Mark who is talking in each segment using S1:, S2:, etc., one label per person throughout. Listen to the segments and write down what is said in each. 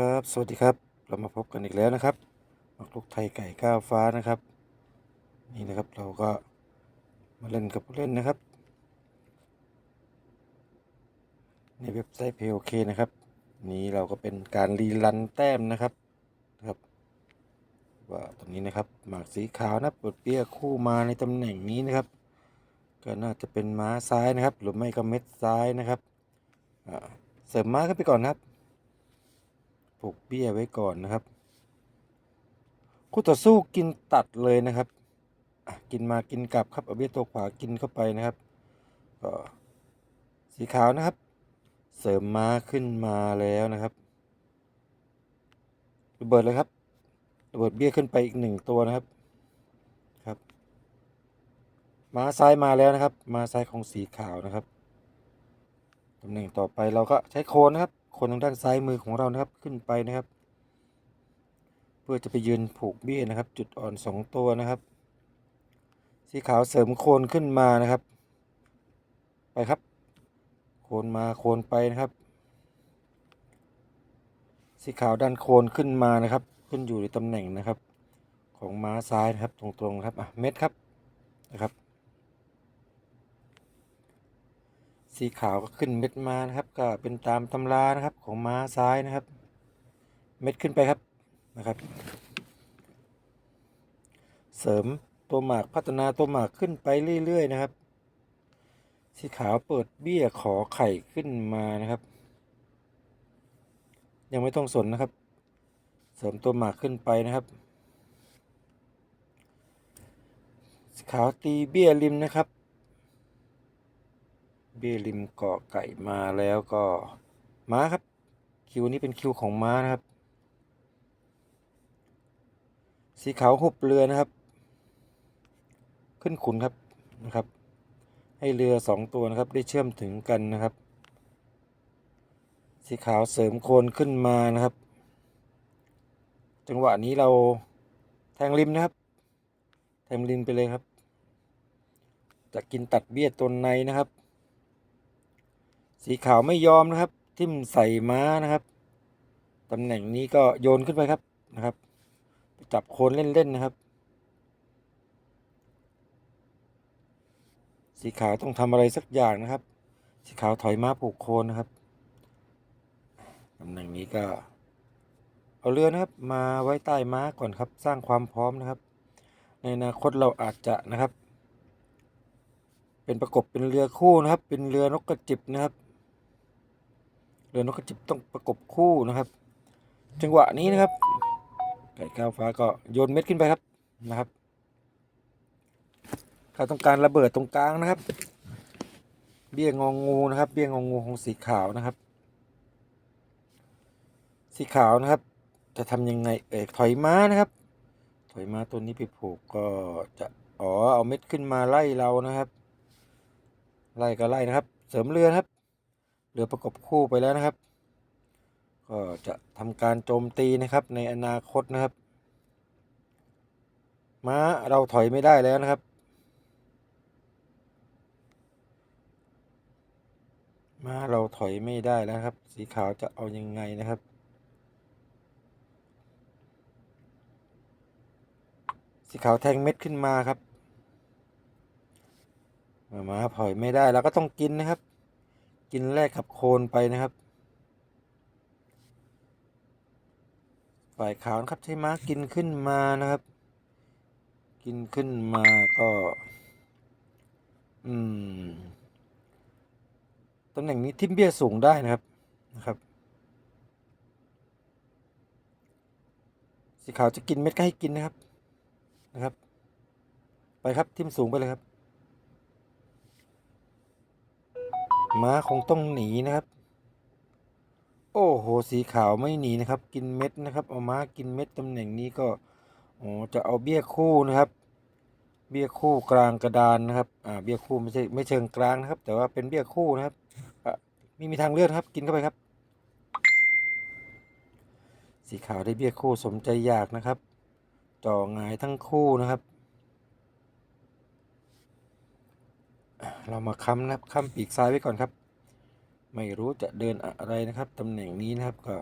S1: ครับ สวัสดีครับ เรามาพบกันอีกแล้วนะครับมักลุกไทยไก่ก้าวฟ้านะครับ นี่นะครับเราก็มาเล่นกับผู้เล่นนะครับ ในเว็บไซต์ POK นะครับ นี้เราก็เป็นการรีรันแต้มนะครับนะครับ ว่าตรงนี้นะครับหมากสีขาวนะเปิดเปี้ยคู่มาในตำแหน่งนี้นะครับ ก็น่าจะเป็นม้าซ้ายนะครับ หรือไม่ก็เม็ดซ้ายนะครับเสริมม้าขึ้นไปก่อนครับ ปลูกเบี้ยไว้ก่อนนะครับ คู่ต่อสู้กินตัดเลยนะครับกินมากินกลับครับเอาเบี้ยตัวขวากินเข้าไปนะครับ ก็สีขาวนะครับ เสริมม้าขึ้นมาแล้วนะครับระเบิดเลยครับระเบิดเบี้ยขึ้นไปอีกหนึ่งตัวนะครับครับม้าซ้ายมาแล้วนะครับ ม้าซ้ายของสีขาวนะครับตำแหน่งต่อไปเราก็ใช้โคนนะครับ คนทางด้านซ้ายมือของเรานะครับขึ้นไปนะครับ เพื่อจะไปยืนผูกเบี้ยนะครับ จุดอ่อนสองตัวนะครับ สีขาวเสริมโคนขึ้นมานะครับ ไปครับ โคนมาโคนไปนะครับ สีขาวดันโคนขึ้นมานะครับ ขึ้นอยู่ในตำแหน่งนะครับ ของม้าซ้ายนะครับตรงๆครับอะเม็ดครับนะครับ สีขาวก็ขึ้นเม็ดมานะครับ ก็เป็นตามตำรานะครับของม้าซ้ายนะครับ เม็ดขึ้นไปครับนะครับ เสริมตัวหมากพัฒนาตัวหมากขึ้นไปเรื่อยๆนะครับ สีขาวเปิดเบี้ยขอไข่ขึ้นมานะครับ ยังไม่ต้องสนนะครับ เสริมตัวหมากขึ้นไปนะครับสีขาวตีเบี้ยริมนะครับ เบี้ยริมเกาะไก่มาแล้วก็ม้าครับ คิวนี้เป็นคิวของม้านะครับ สีขาวหุบเรือนะครับ ขึ้นขุนครับนะครับ ให้เรือสองตัวนะครับได้เชื่อมถึงกันนะครับ สีขาวเสริมโคนขึ้นมานะครับ จังหวะนี้เราแทงริมนะครับ แทงริมไปเลยครับ จะกินตัดเบี้ยตนในนะครับ สีขาวไม่ยอมนะครับ ทิ่มใส่ม้านะครับตำแหน่งนี้ก็โยนขึ้นไปครับนะครับจับโคนเล่นๆนะครับ สีขาวต้องทำอะไรสักอย่างนะครับ สีขาวถอยม้าผูกโคนนะครับตำแหน่งนี้ก็ เอาเรือนะครับ มาไว้ใต้ม้าก่อนครับ สร้างความพร้อมนะครับ ในอนาคตเราอาจจะนะครับ เป็นประกบเป็นเรือคู่นะครับ เป็นเรือนกกระจิบนะครับ เรือนกกระจิบต้องประกบคู่นะครับ จังหวะนี้นะครับ ไก่ก้าวฟ้าก็โยนเม็ดขึ้นไปครับนะครับเขาต้องการระเบิดตรงกลางนะครับ เบี้ยงองูนะครับ เบี้ยงองูของสีขาวนะครับ สีขาวนะครับ จะทำยังไงเอกถอยม้านะครับ ถอยม้าตัวนี้ไปผูกก็จะอ๋อเอาเม็ดขึ้นมาไล่เรานะครับ ไล่ก็ไล่นะครับ เสริมเรือครับ เรือประกบคู่ไปแล้วนะครับ ก็จะทำการโจมตีนะครับในอนาคตนะครับ ม้าเราถอยไม่ได้แล้วนะครับม้าเราถอยไม่ได้แล้วครับ สีขาวจะเอายังไงนะครับสีขาวแทงเม็ดขึ้นมาครับม้าถอยไม่ได้เราก็ต้องกินนะครับ กินแลกกับโคนไปนะครับ ฝ่ายขาวครับใช้ม้ากินขึ้นมานะครับ กินขึ้นมาก็ อืมตำแหน่งนี้ทิมเบี้ยสูงได้นะครับนะครับ สีขาวจะกินเม็ดก็ให้กินนะครับนะครับ ไปครับทิมสูงไปเลยครับ ม้าคงต้องหนีนะครับ โอ้โหสีขาวไม่หนีนะครับ กินเม็ดนะครับ เอาม้ากินเม็ดตำแหน่งนี้ก็โอ้จะเอาเบี้ยคู่นะครับ เบี้ยคู่กลางกระดานนะครับอ่าเบี้ยคู่ไม่ใช่ไม่เชิงกลางนะครับ แต่ว่าเป็นเบี้ยคู่นะครับไม่มีทางเลือกครับ กินเข้าไปครับ สีขาวได้เบี้ยคู่สมใจอยากนะครับจ่อหงายทั้งคู่นะครับ เรามาค้ำนะครับค้ำปีกซ้ายไว้ก่อนครับ ไม่รู้จะเดินอะไรนะครับตำแหน่งนี้นะครับก็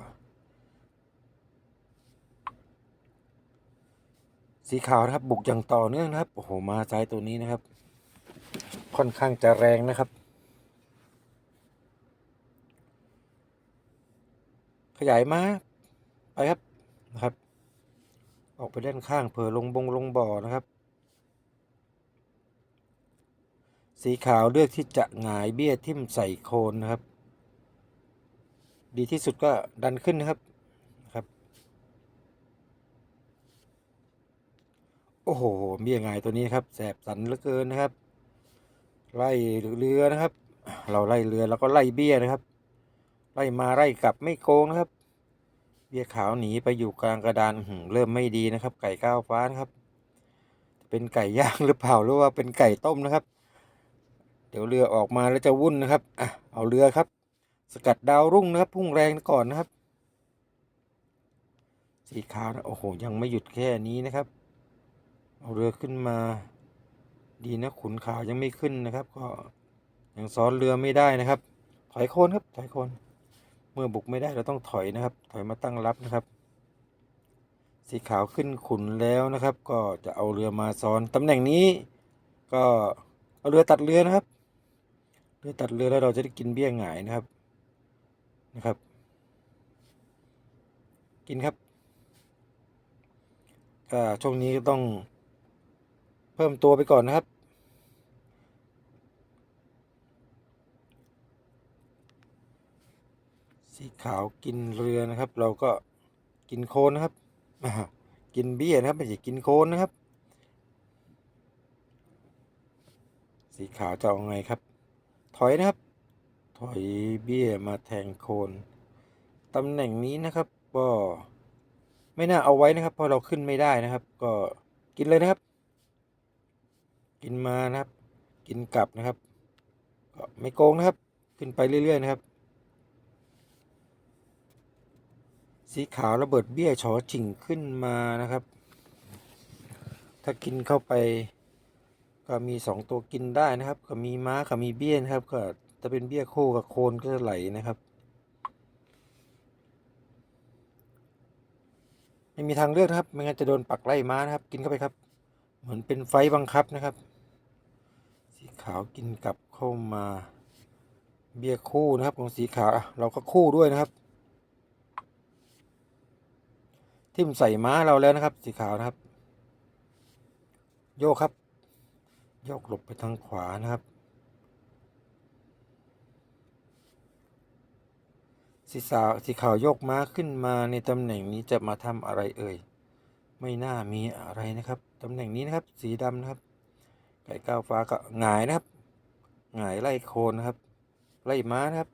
S1: สีขาวนะครับบุกอย่างต่อเนื่องนะครับโอ้โหมาซ้ายตัวนี้นะครับ ค่อนข้างจะแรงนะครับ ขยายมาไปครับนะครับ ออกไปด้านข้างเผื่อลงบงลงบ่อนะครับ สีขาวเลือกที่จะหงายเบี้ยทิ่มใส่โคนนะครับ ดีที่สุดก็ดันขึ้นนะครับครับ โอ้โหเบี้ยหงายตัวนี้ครับแสบสันเหลือเกินนะครับ ไล่เรือนะครับ เราไล่เรือแล้วก็ไล่เบี้ยนะครับ ไล่มาไล่กลับไม่โกงนะครับ เบี้ยขาวหนีไปอยู่กลางกระดานหเริ่มไม่ดีนะครับ ไก่ก้าวฟ้านะครับ เป็นไก่ย่างหรือเปล่าหรือว่าเป็นไก่ต้มนะครับ เดี๋ยวเรือออกมาแล้วจะวุ่นนะครับอะเอาเรือครับ สกัดดาวรุ่งนะครับ พุ่งแรงก่อนนะครับ สีขาวนะโอ้โหยังไม่หยุดแค่นี้นะครับ เอาเรือขึ้นมา ดีนะขุนขาวยังไม่ขึ้นนะครับ ก็ยังซ้อนเรือไม่ได้นะครับ ถอยโคนครับถอยโคนเมื่อบุกไม่ได้เราต้องถอยนะครับ ถอยมาตั้งรับนะครับ สีขาวขึ้นขุนแล้วนะครับ ก็จะเอาเรือมาซ้อนตำแหน่งนี้ ก็เอาเรือตัดเรือนะครับ เรือตัดเรือแล้วเราจะได้กินเบี้ยหงายนะครับนะครับ กินครับก็ช่วงนี้ก็ต้องเพิ่มตัวไปก่อนนะครับ สีขาวกินเรือนะครับ เราก็กินโคนนะครับอ่ากินเบี้ยนะครับไม่ใช่กินโคนนะครับ สีขาวจะเอาไงครับ อยนะครับ ถอยเบี้ยมาแทงโคนตำแหน่งนี้นะครับก็ไม่น่าเอาไว้นะครับเพราะเราขึ้นไม่ได้นะครับ ก็กินเลยนะครับ กินมานะครับ กินกลับนะครับก็ไม่โกงนะครับ ขึ้นไปเรื่อยๆนะครับ สีขาวระเบิดเบี้ยชอจิ่งขึ้นมานะครับ ถ้ากินเข้าไป ก็มีสองตัวกินได้นะครับ ก็มีม้ากับมีเบี้ยนะครับ ก็ถ้าเป็นเบี้ยคู่กับโคนก็จะไหลนะครับ ไม่มีทางเลือกนะครับ ไม่งั้นจะโดนปักไล่ม้านะครับ กินเข้าไปครับ เหมือนเป็นไฟบังคับนะครับ สีขาวกินกลับเข้ามา เบี้ยคู่นะครับ ของสีขาวเราก็คู่ด้วยนะครับทิ่มใส่ม้าเราแล้วนะครับ สีขาวนะครับ โยกครับ ยกหลบไปทางขวานะครับ สีสาวสีขาวโยกม้าขึ้นมาในตำแหน่งนี้จะมาทำอะไรเอ่ย ไม่น่ามีอะไรนะครับตำแหน่งนี้นะครับ สีดำนะครับ ไก่ก้าวฟ้าก็หงายนะครับหงายไล่โคนนะครับ ไล่ม้านะครับ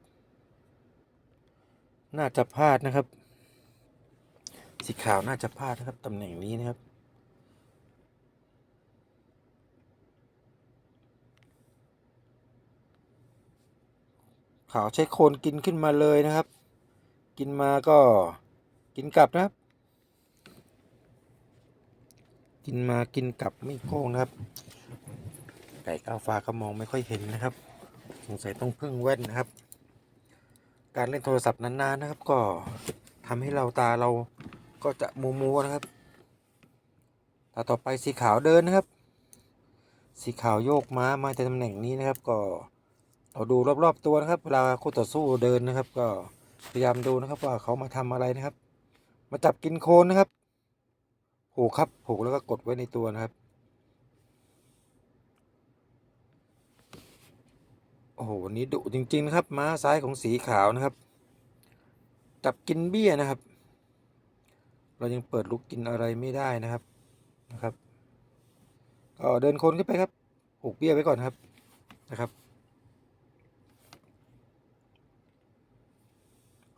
S1: น่าจะพลาดนะครับ สีขาวน่าจะพลาดนะครับตำแหน่งนี้นะครับาวใช้โคนกินขึ้นมาเลยนะครับ กินมาก็กินกลับนะครับ กินมากินกลับไม่โกงนะครับ ไก่ก้าวฟ้าก็มองไม่ค่อยเห็นนะครับ สงสัยต้องพึ่งแว่นนะครับ การเล่นโทรศัพท์นานๆนะครับ ก็ทำให้เราตาเราก็จะมัวมัวๆนะครับตาต่อไปสีขาวเดินนะครับ สีขาวโยกม้ามาในตำแหน่งนี้นะครับก็ เราดูรอบๆตัวนะครับ เวลาคู่ต่อสู้เดินนะครับ ก็พยายามดูนะครับ ว่าเขามาทำอะไรนะครับ มาจับกินโคนนะครับผูกครับผูกแล้วก็กดไว้ในตัวนะครับโอ้โหวันนี้ดุจริง ๆ นะครับ ม้าซ้ายของสีขาวนะครับ จับกินเบี้ยนะครับ เรายังเปิดลุกกินอะไรไม่ได้นะครับนะครับก็เดินคนขึ้นไปครับผูกเบี้ยไว้ก่อนครับนะครับ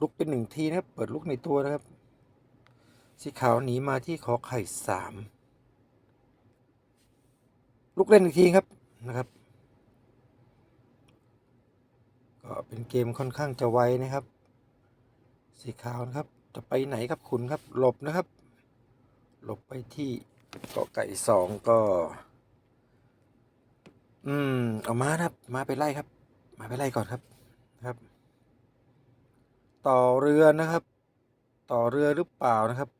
S1: ลุกเป็นหนึ่งทีนะครับ เปิดลุกในตัวนะครับ สีขาวหนีมาที่ขอไข่สามลุกเล่นอีกทีครับนะครับ ก็เป็นเกมค่อนข้างจะไวนะครับ สีขาวนะครับ จะไปไหนครับคุณครับ หลบนะครับ หลบไปที่เกาะไก่สองก็ อืม เอามาครับ มาไปไล่ครับ มาไปไล่ก่อนครับครับ ต่อเรือนะครับ ต่อเรือหรือเปล่านะครับ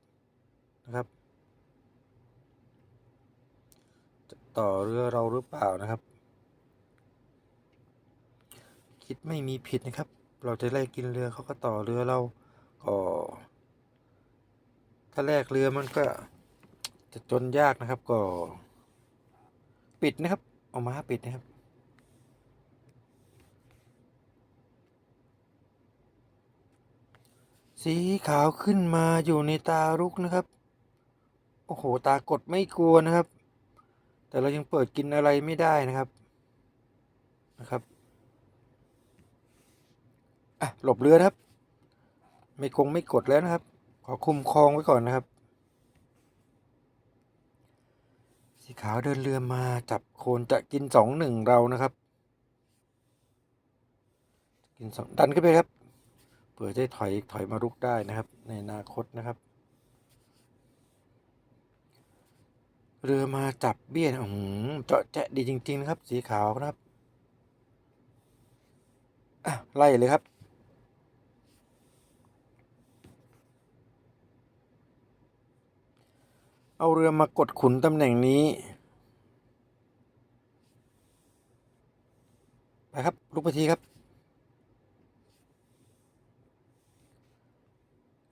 S1: นะครับต่อเรือเราหรือเปล่านะครับ คิดไม่มีผิดนะครับ เราจะไล่กินเรือเขาก็ต่อเรือเราก็ถ้าแลกเรือมันก็จะจนยากนะครับก็ ปิดนะครับ เอามาปิดนะครับ สีขาวขึ้นมาอยู่ในตารุกนะครับ โอ้โห ตากดไม่กลัวนะครับ แต่เรายังเปิดกินอะไรไม่ได้นะครับนะครับอะหลบเรือครับ ไม่คงไม่กดแล้วนะครับ ขอคุมคลองไว้ก่อนนะครับ สีขาวเดินเรือมาจับโคนจะกินสองหนึ่งเรานะครับ กินสองดันขึ้นไปครับ ผื่อจะได้ถอยถอยมารุกได้นะครับ ในอนาคตนะครับ เรือมาจับเบี้ยนะอื้อหือเจาะแจะดีจริง ๆ นะครับ สีขาวนะครับอะไล่เลยครับ เอาเรือมากดขุนตำแหน่งนี้ไปครับลุกไปทีครับ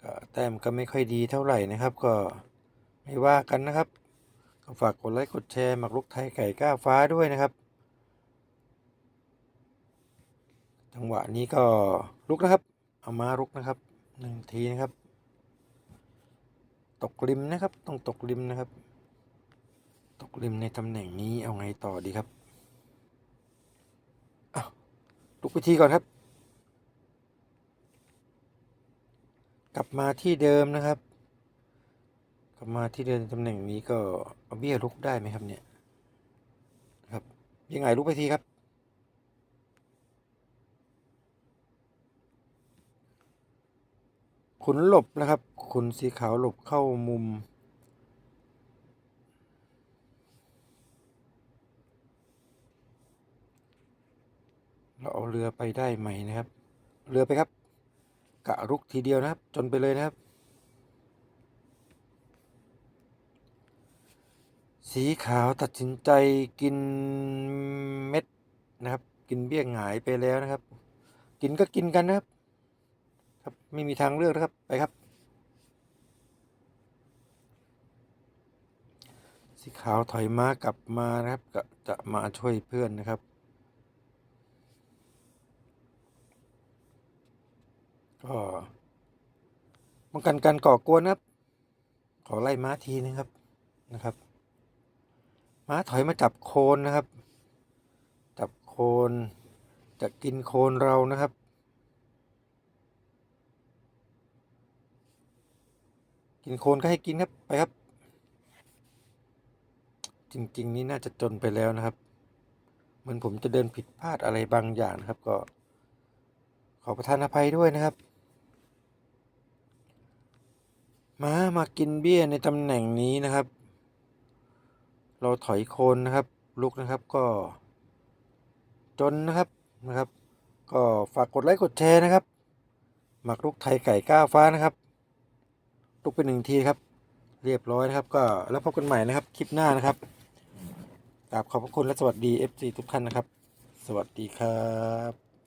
S1: ก็แต้มก็ไม่ค่อยดีเท่าไหร่นะครับ ก็ไม่ว่ากันนะครับ ก็ฝากกดไลค์กดแชร์หมักลุกไทยไก่ก้าฟ้าด้วยนะครับ จังหวะนี้ก็ลุกนะครับ เอามาลุกนะครับหนึ่งทีนะครับ ตกริมนะครับ ต้องตกริมนะครับ ตกริมในตำแหน่งนี้เอาไงต่อดีครับลุกไปทีก่อนครับ กลับมาที่เดิมนะครับ กลับมาที่เดิมตำแหน่งนี้ก็เอาเบี้ยลุกได้ไหมครับเนี่ยครับยังไงลุกไปทีครับ ขุนหลบนะครับ ขุนสีขาวหลบเข้ามุมเราเอาเรือไปได้ไหมนะครับ เรือไปครับ กะรุกทีเดียวนะครับ จนไปเลยนะครับ สีขาวตัดสินใจกินเม็ดนะครับ กินเบี้ยหงายไปแล้วนะครับ กินก็กินกันนะครับ ครับไม่มีทางเลือกนะครับไปครับ สีขาวถอยม้ากลับมานะครับ ก็จะมาช่วยเพื่อนนะครับ ก็ป้องกันการก่อกวนะครับ ขอไล่ม้าทีนึงครับนะครับ ม้าถอยมาจับโคนนะครับ จับโคนจะกินโคนเรานะครับกินโคนก็ให้กินครับไปครับ จริง ๆ นี่น่าจะจนไปแล้วนะครับ เหมือนผมจะเดินผิดพลาดอะไรบางอย่างนะครับ ก็ ขอประทานอภัยด้วยนะครับ ม้ามากินเบี้ยในตำแหน่งนี้นะครับ เราถอยโคนนะครับลุกนะครับก็ จนนะครับนะครับ ก็ฝากกดไลค์กดแชร์นะครับ หมักลุกไทยไก่ก้าวฟ้านะครับลุกไปหนึ่งทีครับ เรียบร้อยนะครับ ก็แล้วพบกันใหม่นะครับคลิปหน้านะครับกราบขอบพระคุณและสวัสดี FC ทุกท่านนะครับ สวัสดีครับ